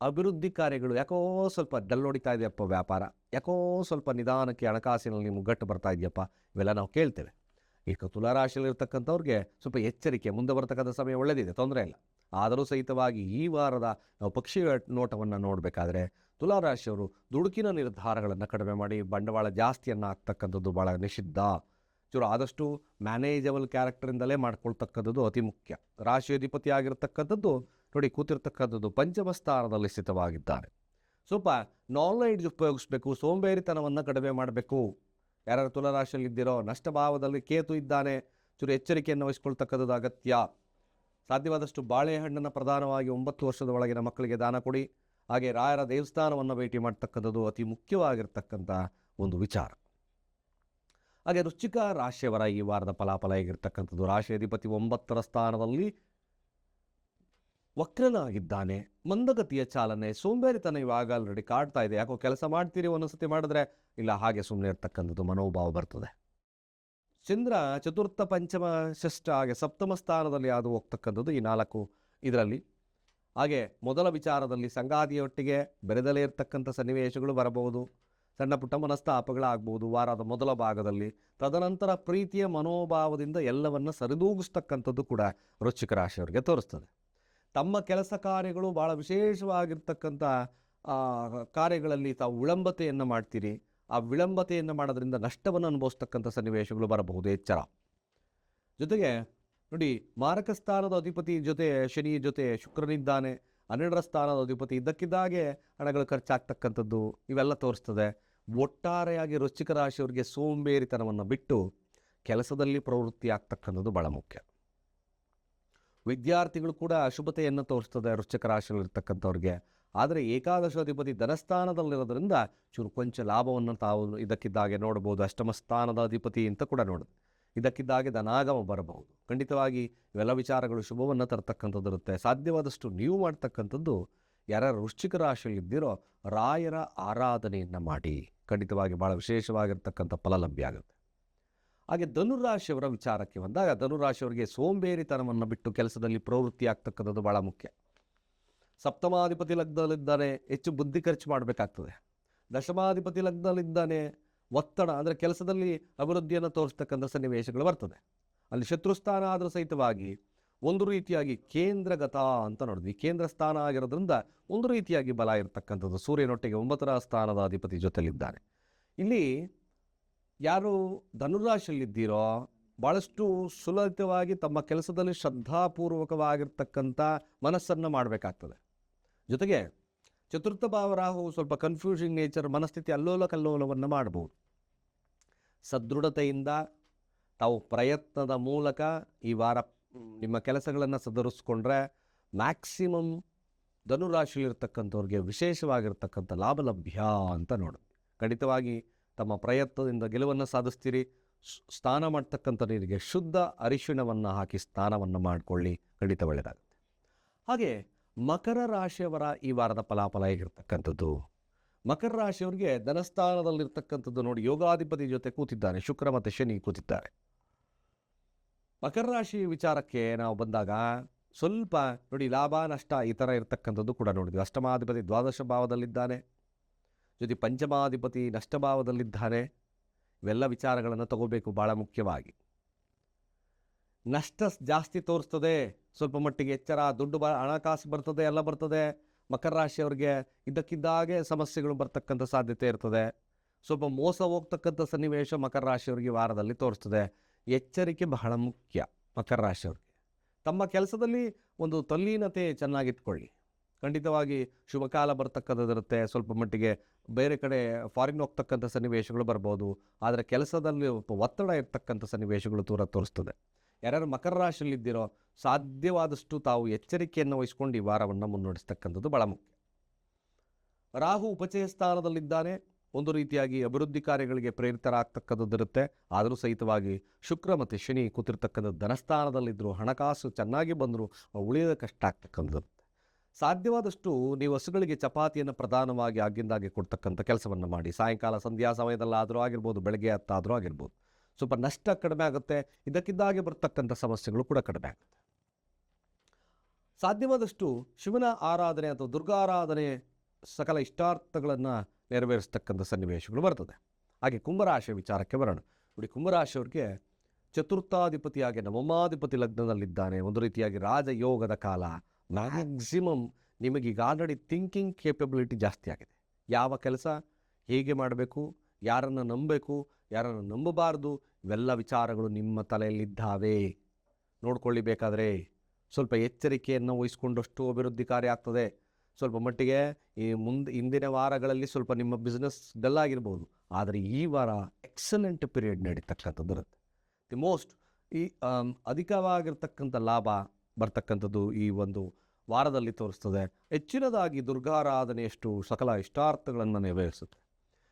[SPEAKER 1] ಅಭಿವೃದ್ಧಿ ಕಾರ್ಯಗಳು, ಯಾಕೋ ಸ್ವಲ್ಪ ಡಲ್ ಹೊಡಿತಾ ಇದೆಯಪ್ಪ ವ್ಯಾಪಾರ, ಯಾಕೋ ಸ್ವಲ್ಪ ನಿಧಾನಕ್ಕೆ ಹಣಕಾಸಿನಲ್ಲಿ ಮುಗ್ಗಟ್ಟು ಗಟ್ಟು ಬರ್ತಾ ಇದೆಯಪ್ಪ, ಇವೆಲ್ಲ ನಾವು ಕೇಳ್ತೇವೆ. ಈಗ ತುಲಾರಾಶಿಯಲ್ಲಿರ್ತಕ್ಕಂಥವ್ರಿಗೆ ಸ್ವಲ್ಪ ಎಚ್ಚರಿಕೆ, ಮುಂದೆ ಬರ್ತಕ್ಕಂಥ ಸಮಯ ಒಳ್ಳೆಯದಿದೆ ತೊಂದರೆ ಇಲ್ಲ. ಆದರೂ ಸಹಿತವಾಗಿ ಈ ವಾರದ ನಾವು ಪಕ್ಷಿ ನೋಟವನ್ನು ನೋಡಬೇಕಾದ್ರೆ ತುಲಾರಾಶಿಯವರು ದುಡುಕಿನ ನಿರ್ಧಾರಗಳನ್ನು ಕಡಿಮೆ ಮಾಡಿ ಬಂಡವಾಳ ಜಾಸ್ತಿಯನ್ನು ಹಾಕ್ತಕ್ಕಂಥದ್ದು ಭಾಳ ನಿಷಿದ್ಧ. ಚೂರು ಆದಷ್ಟು ಮ್ಯಾನೇಜಬಲ್ ಕ್ಯಾರೆಕ್ಟರಿಂದಲೇ ಮಾಡ್ಕೊಳ್ತಕ್ಕಂಥದ್ದು ಅತಿ ಮುಖ್ಯ. ರಾಶಿ ಅಧಿಪತಿ ಆಗಿರ್ತಕ್ಕಂಥದ್ದು ನೋಡಿ ಕೂತಿರ್ತಕ್ಕಂಥದ್ದು ಪಂಚಮ ಸ್ಥಾನದಲ್ಲಿ ಸ್ಥಿತವಾಗಿದ್ದಾರೆ. ಸ್ವಲ್ಪ ನಾಲೆಡ್ಜ್ ಉಪಯೋಗಿಸ್ಬೇಕು, ಸೋಂಬೇರಿತನವನ್ನು ಕಡಿಮೆ ಮಾಡಬೇಕು. ಯಾರು ತುಲಾರಾಶಿಯಲ್ಲಿದ್ದೀರೋ ನಷ್ಟ ಭಾವದಲ್ಲಿ ಕೇತು ಇದ್ದಾನೆ, ಚೂರು ಎಚ್ಚರಿಕೆಯನ್ನು ವಹಿಸ್ಕೊಳ್ತಕ್ಕಂಥದ್ದು ಅಗತ್ಯ. ಸಾಧ್ಯವಾದಷ್ಟು ಬಾಳೆಹಣ್ಣನ್ನು ಪ್ರಧಾನವಾಗಿ ಒಂಬತ್ತು ವರ್ಷದ ಒಳಗಿನ ಮಕ್ಕಳಿಗೆ ದಾನ ಕೊಡಿ. ಹಾಗೆ ರಾಯರ ದೇವಸ್ಥಾನವನ್ನು ಭೇಟಿ ಮಾಡ್ತಕ್ಕಂಥದ್ದು ಅತಿ ಮುಖ್ಯವಾಗಿರ್ತಕ್ಕಂಥ ಒಂದು ವಿಚಾರ. ಹಾಗೆ ರುಚಿಕ ರಾಶಿಯವರ ಈ ವಾರದ ಫಲಾಫಲ ಹೇಗಿರ್ತಕ್ಕಂಥದ್ದು? ರಾಶಿ ಅಧಿಪತಿ ಒಂಬತ್ತರ ಸ್ಥಾನದಲ್ಲಿ ವಕ್ರನಾಗಿದ್ದಾನೆ. ಮಂದಗತಿಯ ಚಾಲನೆ. ಸೋಂಬೇರಿತನ ಇವಾಗ ಆಲ್ರೆಡಿ ಕಾಡ್ತಾ ಇದೆ. ಯಾಕೋ ಕೆಲಸ ಮಾಡ್ತೀರಿ ಒಂದೊಂದ್ಸತಿ ಮಾಡಿದ್ರೆ ಇಲ್ಲ, ಹಾಗೆ ಸುಮ್ಮನೆ ಇರ್ತಕ್ಕಂಥದ್ದು ಮನೋಭಾವ ಬರ್ತದೆ. ಚಂದ್ರ ಚತುರ್ಥ ಪಂಚಮ ಷಷ್ಠ ಹಾಗೆ ಸಪ್ತಮ ಸ್ಥಾನದಲ್ಲಿ ಅದು ಹೋಗ್ತಕ್ಕಂಥದ್ದು ಈ ನಾಲ್ಕು ಇದರಲ್ಲಿ. ಹಾಗೆ ಮೊದಲ ವಿಚಾರದಲ್ಲಿ ಸಂಗಾತಿಯೊಟ್ಟಿಗೆ ಬೆರೆದಲೇ ಇರತಕ್ಕಂಥ ಸನ್ನಿವೇಶಗಳು ಬರಬಹುದು. ಸಣ್ಣ ಪುಟ್ಟ ಮನಸ್ತಾಪಗಳಾಗ್ಬೋದು. ವಾರದ ಮೊದಲ ಭಾಗದಲ್ಲಿ ತದನಂತರ ಪ್ರೀತಿಯ ಮನೋಭಾವದಿಂದ ಎಲ್ಲವನ್ನ ಸರಿದೂಗಿಸ್ತಕ್ಕಂಥದ್ದು ಕೂಡ ವೃಶ್ಚಿಕ ರಾಶಿಯವರಿಗೆ ತೋರಿಸ್ತದೆ. ತಮ್ಮ ಕೆಲಸ ಕಾರ್ಯಗಳು ಭಾಳ ವಿಶೇಷವಾಗಿರ್ತಕ್ಕಂಥ ಕಾರ್ಯಗಳಲ್ಲಿ ತಾವು ವಿಳಂಬತೆಯನ್ನು ಮಾಡ್ತೀರಿ. ಆ ವಿಳಂಬತೆಯನ್ನು ಮಾಡೋದ್ರಿಂದ ನಷ್ಟವನ್ನು ಅನುಭವಿಸ್ತಕ್ಕಂಥ ಸನ್ನಿವೇಶಗಳು ಬರಬಹುದು ಎಚ್ಚರ ಜೊತೆಗೆ ನೋಡಿ, ಮಾರಕ ಸ್ಥಾನದ ಅಧಿಪತಿ ಜೊತೆ, ಶನಿ ಜೊತೆ ಶುಕ್ರನಿದ್ದಾನೆ, ಹನ್ನೆರಡರ ಸ್ಥಾನದ ಅಧಿಪತಿ ಇದ್ದಕ್ಕಿದ್ದಾಗೆ ಹಣಗಳು ಖರ್ಚಾಗ್ತಕ್ಕಂಥದ್ದು ಇವೆಲ್ಲ ತೋರಿಸ್ತದೆ. ಒಟ್ಟಾರೆಯಾಗಿ ವೃಶ್ಚಿಕ ರಾಶಿಯವರಿಗೆ ಸೋಂಬೇರಿತನವನ್ನು ಬಿಟ್ಟು ಕೆಲಸದಲ್ಲಿ ಪ್ರವೃತ್ತಿ ಆಗ್ತಕ್ಕಂಥದ್ದು ಭಾಳ ಮುಖ್ಯ. ವಿದ್ಯಾರ್ಥಿಗಳು ಕೂಡ ಅಶುಭತೆಯನ್ನು ತೋರಿಸ್ತದೆ ವೃಶ್ಚಿಕ ರಾಶಿಯಲ್ಲಿರ್ತಕ್ಕಂಥವ್ರಿಗೆ. ಆದರೆ ಏಕಾದಶಾಧಿಪತಿ ಧನಸ್ಥಾನದಲ್ಲಿರೋದ್ರಿಂದ ಚೂರು ಕೊಂಚ ಲಾಭವನ್ನು ತಾವು ಇದಕ್ಕಿದ್ದಾಗೆ ನೋಡಬಹುದು, ಅಷ್ಟಮ ಸ್ಥಾನದ ಅಧಿಪತಿ ಅಂತ ಕೂಡ ನೋಡೋದು ಇದಕ್ಕಿದ್ದಾಗೆ ಧನಾಗಮ ಬರಬಹುದು. ಖಂಡಿತವಾಗಿ ಇವೆಲ್ಲ ವಿಚಾರಗಳು ಶುಭವನ್ನು ತರತಕ್ಕಂಥದ್ದು ಇರುತ್ತೆ. ಸಾಧ್ಯವಾದಷ್ಟು ನೀವು ಮಾಡ್ತಕ್ಕಂಥದ್ದು ಯಾರ ವೃಶ್ಚಿಕ ರಾಶಿಯಲ್ಲಿದ್ದೀರೋ ರಾಯರ ಆರಾಧನೆಯನ್ನು ಮಾಡಿ. ಖಂಡಿತವಾಗಿ ಭಾಳ ವಿಶೇಷವಾಗಿರ್ತಕ್ಕಂಥ ಫಲ ಲಭ್ಯ ಆಗುತ್ತೆ. ಹಾಗೆ ಧನುರಾಶಿಯವರ ವಿಚಾರಕ್ಕೆ ಬಂದಾಗ ಧನುರಾಶಿಯವರಿಗೆ ಸೋಂಬೇರಿತನವನ್ನು ಬಿಟ್ಟು ಕೆಲಸದಲ್ಲಿ ಪ್ರವೃತ್ತಿ ಆಗ್ತಕ್ಕಂಥದ್ದು ಭಾಳ ಮುಖ್ಯ. ಸಪ್ತಮಾಧಿಪತಿ ಲಗ್ನದಲ್ಲಿದ್ದಾನೆ, ಹೆಚ್ಚು ಬುದ್ಧಿ ಖರ್ಚು ಮಾಡಬೇಕಾಗ್ತದೆ. ದಶಮಾಧಿಪತಿ ಲಗ್ನದಲ್ಲಿದ್ದಾನೆ, ಒತ್ತಡ ಅಂದರೆ ಕೆಲಸದಲ್ಲಿ ಅಭಿವೃದ್ಧಿಯನ್ನು ತೋರಿಸ್ತಕ್ಕಂಥ ಸನ್ನಿವೇಶಗಳು ಬರ್ತದೆ. ಅಲ್ಲಿ ಶತ್ರುಸ್ಥಾನ ಆದರೂ ಸಹಿತವಾಗಿ ಒಂದು ರೀತಿಯಾಗಿ ಕೇಂದ್ರಗತ ಅಂತ ನೋಡಿದ್ವಿ ಕೇಂದ್ರ ಸ್ಥಾನ ಆಗಿರೋದ್ರಿಂದ ಒಂದು ರೀತಿಯಾಗಿ ಬಲ ಇರತಕ್ಕಂಥದ್ದು. ಸೂರ್ಯನೊಟ್ಟಿಗೆ ಒಂಬತ್ತರ ಸ್ಥಾನದ ಅಧಿಪತಿ ಜೊತೆಲಿದ್ದಾನೆ. ಇಲ್ಲಿ ಯಾರು ಧನುರಾಶಿಯಲ್ಲಿದ್ದೀರೋ ಭಾಳಷ್ಟು ಸುಲಲಿತವಾಗಿ ತಮ್ಮ ಕೆಲಸದಲ್ಲಿ ಶ್ರದ್ಧಾಪೂರ್ವಕವಾಗಿರ್ತಕ್ಕಂಥ ಮನಸ್ಸನ್ನು ಮಾಡಬೇಕಾಗ್ತದೆ. ಜೊತೆಗೆ ಚತುರ್ಥ ಭಾವ ರಾಹು ಸ್ವಲ್ಪ ಕನ್ಫ್ಯೂಷಿಂಗ್ ನೇಚರ್ ಮನಸ್ಥಿತಿ ಅಲ್ಲೋಲ ಕಲ್ಲೋಲವನ್ನು ಮಾಡಬಹುದು ಸದೃಢತೆಯಿಂದ ತಾವು ಪ್ರಯತ್ನದ ಮೂಲಕ ಈ ವಾರ ನಿಮ್ಮ ಕೆಲಸಗಳನ್ನು ಸದರಿಸ್ಕೊಂಡ್ರೆ ಮ್ಯಾಕ್ಸಿಮಮ್ ಧನುರಾಶಿಯಲ್ಲಿರ್ತಕ್ಕಂಥವ್ರಿಗೆ ವಿಶೇಷವಾಗಿರ್ತಕ್ಕಂಥ ಲಾಭ ಲಭ್ಯ ಅಂತ ನೋಡಿ ಖಂಡಿತವಾಗಿ ತಮ್ಮ ಪ್ರಯತ್ನದಿಂದ ಗೆಲುವನ್ನು ಸಾಧಿಸ್ತೀರಿ. ಸ್ನಾನ ಮಾಡ್ತಕ್ಕಂಥ ನೀರಿಗೆ ಶುದ್ಧ ಅರಿಶಿಣವನ್ನು ಹಾಕಿ ಸ್ನಾನವನ್ನು ಮಾಡಿಕೊಳ್ಳಿ. ಖಂಡಿತ ಒಳ್ಳೆಯದಾಗುತ್ತೆ. ಹಾಗೆ ಮಕರ ರಾಶಿಯವರ ಈ ವಾರದ ಫಲಾಫಲ ಹೇಗಿರ್ತಕ್ಕಂಥದ್ದು? ಮಕರ ರಾಶಿಯವರಿಗೆ ಧನಸ್ಥಾನದಲ್ಲಿರ್ತಕ್ಕಂಥದ್ದು ನೋಡಿ ಯೋಗಾಧಿಪತಿ ಜೊತೆ ಕೂತಿದ್ದಾನೆ ಶುಕ್ರ ಮತ್ತು ಶನಿ ಕೂತಿದ್ದಾರೆ. ಮಕರ ರಾಶಿ ವಿಚಾರಕ್ಕೆ ನಾವು ಬಂದಾಗ ಸ್ವಲ್ಪ ನೋಡಿ ಲಾಭ, ನಷ್ಟ ಈ ಥರ ಇರತಕ್ಕಂಥದ್ದು ಕೂಡ ನೋಡಿದ್ವಿ. ಅಷ್ಟಮಾಧಿಪತಿ ದ್ವಾದಶ ಭಾವದಲ್ಲಿದ್ದಾನೆ, ಜೊತೆ ಪಂಚಮಾಧಿಪತಿ ನಷ್ಟ ಭಾವದಲ್ಲಿದ್ದಾನೆ. ಇವೆಲ್ಲ ವಿಚಾರಗಳನ್ನು ತಗೋಬೇಕು ಭಾಳ ಮುಖ್ಯವಾಗಿ. ನಷ್ಟ ಜಾಸ್ತಿ ತೋರಿಸ್ತದೆ. ಸ್ವಲ್ಪ ಮಟ್ಟಿಗೆ ಎಚ್ಚರ, ದುಡ್ಡು ಬ, ಹಣಕಾಸು ಬರ್ತದೆ, ಎಲ್ಲ ಬರ್ತದೆ. ಮಕರ ರಾಶಿಯವ್ರಿಗೆ ಇದ್ದಕ್ಕಿದ್ದಾಗೆ ಸಮಸ್ಯೆಗಳು ಬರ್ತಕ್ಕಂಥ ಸಾಧ್ಯತೆ ಇರ್ತದೆ. ಸ್ವಲ್ಪ ಮೋಸ ಹೋಗ್ತಕ್ಕಂಥ ಸನ್ನಿವೇಶ ಮಕರ ರಾಶಿಯವ್ರಿಗೆ ವಾರದಲ್ಲಿ ತೋರಿಸ್ತದೆ. ಎಚ್ಚರಿಕೆ ಬಹಳ ಮುಖ್ಯ ಮಕರ ರಾಶಿಯವ್ರಿಗೆ. ತಮ್ಮ ಕೆಲಸದಲ್ಲಿ ಒಂದು ತಲ್ಲೀನತೆ ಚೆನ್ನಾಗಿಟ್ಕೊಳ್ಳಿ. ಖಂಡಿತವಾಗಿ ಶುಭಕಾಲ ಬರ್ತಕ್ಕಂಥದ್ದಿರುತ್ತೆ. ಸ್ವಲ್ಪ ಮಟ್ಟಿಗೆ ಬೇರೆ ಕಡೆ ಫಾರಿನ್ ಹೋಗ್ತಕ್ಕಂಥ ಸನ್ನಿವೇಶಗಳು ಬರ್ಬೋದು. ಆದರೆ ಕೆಲಸದಲ್ಲಿ ಒತ್ತಡ ಇರ್ತಕ್ಕಂಥ ಸನ್ನಿವೇಶಗಳು ತೂರ ತೋರಿಸ್ತದೆ. ಯಾರ್ಯಾರು ಮಕರ ರಾಶಿಯಲ್ಲಿದ್ದೀರೋ ಸಾಧ್ಯವಾದಷ್ಟು ತಾವು ಎಚ್ಚರಿಕೆಯನ್ನು ವಹಿಸ್ಕೊಂಡು ಈ ವಾರವನ್ನು ಮುನ್ನಡೆಸ್ತಕ್ಕಂಥದ್ದು ಬಹಳ ಮುಖ್ಯ. ರಾಹು ಉಪಚಯ ಸ್ಥಾನದಲ್ಲಿದ್ದಾನೆ. ಒಂದು ರೀತಿಯಾಗಿ ಅಭಿವೃದ್ಧಿ ಕಾರ್ಯಗಳಿಗೆ ಪ್ರೇರಿತರಾಗ್ತಕ್ಕಂಥದ್ದಿರುತ್ತೆ. ಆದರೂ ಸಹಿತವಾಗಿ ಶುಕ್ರ ಮತ್ತು ಶನಿ ಕೂತಿರ್ತಕ್ಕಂಥ ಧನಸ್ಥಾನದಲ್ಲಿದ್ದರು ಹಣಕಾಸು ಚೆನ್ನಾಗಿ ಬಂದರೂ ಉಳಿಯದ ಕಷ್ಟ ಆಗ್ತಕ್ಕಂಥದ್ದು. ಸಾಧ್ಯವಾದಷ್ಟು ನೀವು ಹಸುಗಳಿಗೆ ಚಪಾತಿಯನ್ನು ಪ್ರಧಾನವಾಗಿ ಆಗಿಂದಾಗೆ ಕೊಡ್ತಕ್ಕಂಥ ಕೆಲಸವನ್ನು ಮಾಡಿ. ಸಾಯಂಕಾಲ ಸಂಧ್ಯಾ ಸಮಯದಲ್ಲಾದರೂ ಆಗಿರ್ಬೋದು, ಬೆಳಗ್ಗೆ ಹತ್ತಾದರೂ ಆಗಿರ್ಬೋದು. ಸ್ವಲ್ಪ ನಷ್ಟ ಕಡಿಮೆ ಆಗುತ್ತೆ. ಇದಕ್ಕಿದ್ದಾಗೆ ಬರ್ತಕ್ಕಂಥ ಸಮಸ್ಯೆಗಳು ಕೂಡ ಕಡಿಮೆ ಆಗುತ್ತೆ. ಸಾಧ್ಯವಾದಷ್ಟು ಶಿವನ ಆರಾಧನೆ ಅಥವಾ ದುರ್ಗಾರಾಧನೆ ಸಕಲ ಇಷ್ಟಾರ್ಥಗಳನ್ನು ನೆರವೇರಿಸ್ತಕ್ಕಂಥ ಸನ್ನಿವೇಶಗಳು ಬರ್ತದೆ. ಹಾಗೆ ಕುಂಭರಾಶಿಯ ವಿಚಾರಕ್ಕೆ ಬರೋಣ. ನೋಡಿ ಕುಂಭರಾಶಿಯವ್ರಿಗೆ ಚತುರ್ಥಾಧಿಪತಿಯಾಗಿ ನವಮಾಧಿಪತಿ ಲಗ್ನದಲ್ಲಿದ್ದಾನೆ. ಒಂದು ರೀತಿಯಾಗಿ ರಾಜಯೋಗದ ಕಾಲ. ಮ್ಯಾಕ್ಸಿಮಮ್ ನಿಮಗೆ ಈಗ ಆಲ್ರೆಡಿ ಥಿಂಕಿಂಗ್ ಕೇಪಬಿಲಿಟಿ ಜಾಸ್ತಿ ಆಗಿದೆ. ಯಾವ ಕೆಲಸ? ಹೇಗೆ ಮಾಡಬೇಕು? ಯಾರನ್ನು ನಂಬಬೇಕು? ಯಾರನ್ನು ನಂಬಬಾರದು? ಇವೆಲ್ಲ ವಿಚಾರಗಳು ನಿಮ್ಮ ತಲೆಯಲ್ಲಿದ್ದಾವೆ. ನೋಡ್ಕೊಳ್ಳಿ ಬೇಕಾದರೆ ಸ್ವಲ್ಪ ಎಚ್ಚರಿಕೆಯನ್ನು ವಹಿಸ್ಕೊಂಡಷ್ಟು ಅಭಿವೃದ್ಧಿ ಕಾರ್ಯ ಆಗ್ತದೆ. ಸ್ವಲ್ಪ ಮಟ್ಟಿಗೆ ಈ ಮುಂದೆ ಹಿಂದಿನ ವಾರಗಳಲ್ಲಿ ಸ್ವಲ್ಪ ನಿಮ್ಮ ಬಿಸ್ನೆಸ್ ಡಲ್ ಆಗಿರ್ಬೋದು. ಆದರೆ ಈ ವಾರ ಎಕ್ಸಲೆಂಟ್ ಪೀರಿಯಡ್ ನಡೀತಕ್ಕಂಥದ್ದು ದಿ ಮೋಸ್ಟ್ ಈ ಅಧಿಕವಾಗಿರ್ತಕ್ಕಂಥ ಲಾಭ ಬರ್ತಕ್ಕಂಥದ್ದು ಈ ಒಂದು ವಾರದಲ್ಲಿ ತೋರಿಸ್ತದೆ. ಹೆಚ್ಚಿನದಾಗಿ ದುರ್ಗಾರಾಧನೆಯಷ್ಟು ಸಕಲ ಇಷ್ಟಾರ್ಥಗಳನ್ನು ನೆರವೇರಿಸುತ್ತೆ.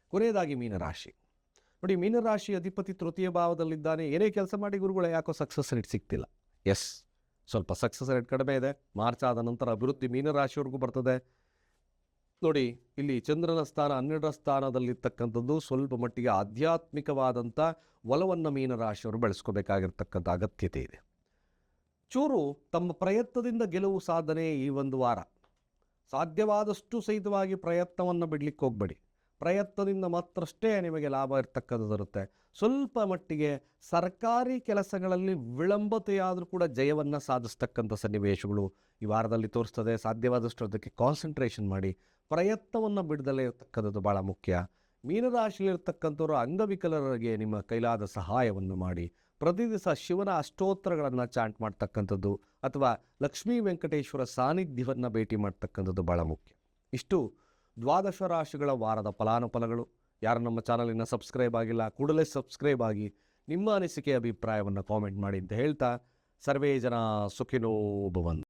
[SPEAKER 1] ಕೊನೆಯದಾಗಿ ಮೀನರಾಶಿ. ನೋಡಿ, ಮೀನರಾಶಿ ಅಧಿಪತಿ ತೃತೀಯ ಭಾವದಲ್ಲಿದ್ದಾನೆ. ಏನೇ ಕೆಲಸ ಮಾಡಿ ಗುರುಗಳೇ, ಯಾಕೋ ಸಕ್ಸಸ್ ರೇಟ್ ಸಿಗ್ತಿಲ್ಲ. ಎಸ್ ಸ್ವಲ್ಪ ಸಕ್ಸಸ್ ರೇಟ್ ಕಡಿಮೆ ಇದೆ. ಮಾರ್ಚ್ ಆದ ನಂತರ ಅಭಿವೃದ್ಧಿ ಮೀನರಾಶಿವರೆಗೂ ಬರ್ತದೆ. ನೋಡಿ, ಇಲ್ಲಿ ಚಂದ್ರನ ಸ್ಥಾನ, ಹನ್ನೆರಡರ ಸ್ಥಾನದಲ್ಲಿರ್ತಕ್ಕಂಥದ್ದು ಸ್ವಲ್ಪ ಮಟ್ಟಿಗೆ ಆಧ್ಯಾತ್ಮಿಕವಾದಂಥ ಒಲವನ್ನು ಮೀನರಾಶಿಯವರು ಬೆಳೆಸ್ಕೋಬೇಕಾಗಿರ್ತಕ್ಕಂಥ ಅಗತ್ಯತೆ ಇದೆ. ಚೂರು ತಮ್ಮ ಪ್ರಯತ್ನದಿಂದ ಗೆಲುವು ಸಾಧನೆ ಈ ಒಂದು ವಾರ. ಸಾಧ್ಯವಾದಷ್ಟು ಸಹಿತವಾಗಿ ಪ್ರಯತ್ನವನ್ನು ಬಿಡಲಿಕ್ಕೆ ಹೋಗಬೇಡಿ. ಪ್ರಯತ್ನದಿಂದ ಮಾತ್ರಷ್ಟೇ ನಿಮಗೆ ಲಾಭ ಇರ್ತಕ್ಕಂಥದ್ದಿರುತ್ತೆ ಸ್ವಲ್ಪ ಮಟ್ಟಿಗೆ ಸರ್ಕಾರಿ ಕೆಲಸಗಳಲ್ಲಿ ವಿಳಂಬತೆಯಾದರೂ ಕೂಡ ಜಯವನ್ನು ಸಾಧಿಸ್ತಕ್ಕಂಥ ಸನ್ನಿವೇಶಗಳು ಈ ವಾರದಲ್ಲಿ ತೋರಿಸ್ತದೆ. ಸಾಧ್ಯವಾದಷ್ಟು ಅದಕ್ಕೆ ಕಾನ್ಸಂಟ್ರೇಷನ್ ಮಾಡಿ ಪ್ರಯತ್ನವನ್ನು ಬಿಡದಲೇ ಇರತಕ್ಕಂಥದ್ದು ಭಾಳ ಮುಖ್ಯ. ಮೀನರಾಶಿಯಲ್ಲಿರ್ತಕ್ಕಂಥವ್ರು ಅಂಗವಿಕಲರಿಗೆ ನಿಮ್ಮ ಕೈಲಾದ ಸಹಾಯವನ್ನು ಮಾಡಿ. ಪ್ರತಿ ದಿವಸ ಶಿವನ ಅಷ್ಟೋತ್ತರಗಳನ್ನು ಚಾಂಟ್ ಮಾಡ್ತಕ್ಕಂಥದ್ದು ಅಥವಾ ಲಕ್ಷ್ಮೀ ವೆಂಕಟೇಶ್ವರ ಸಾನ್ನಿಧ್ಯವನ್ನು ಭೇಟಿ ಮಾಡ್ತಕ್ಕಂಥದ್ದು ಭಾಳ ಮುಖ್ಯ. ಇಷ್ಟು. ದ್ವಾದಶ ರಾಶಿಗಳ ವಾರದ ಫಲಾನುಫಲಗಳು. ಯಾರು ನಮ್ಮ ಚಾನಲಿನ ಸಬ್ಸ್ಕ್ರೈಬ್ ಆಗಿಲ್ಲ, ಕೂಡಲೇ ಸಬ್ಸ್ಕ್ರೈಬ್ ಆಗಿ ನಿಮ್ಮ ಅನಿಸಿಕೆ, ಅಭಿಪ್ರಾಯವನ್ನು ಕಾಮೆಂಟ್ ಮಾಡಿ ಅಂತ ಹೇಳ್ತಾ, ಸರ್ವೇ ಜನ ಸುಖಿನೋ ಭವಂತು.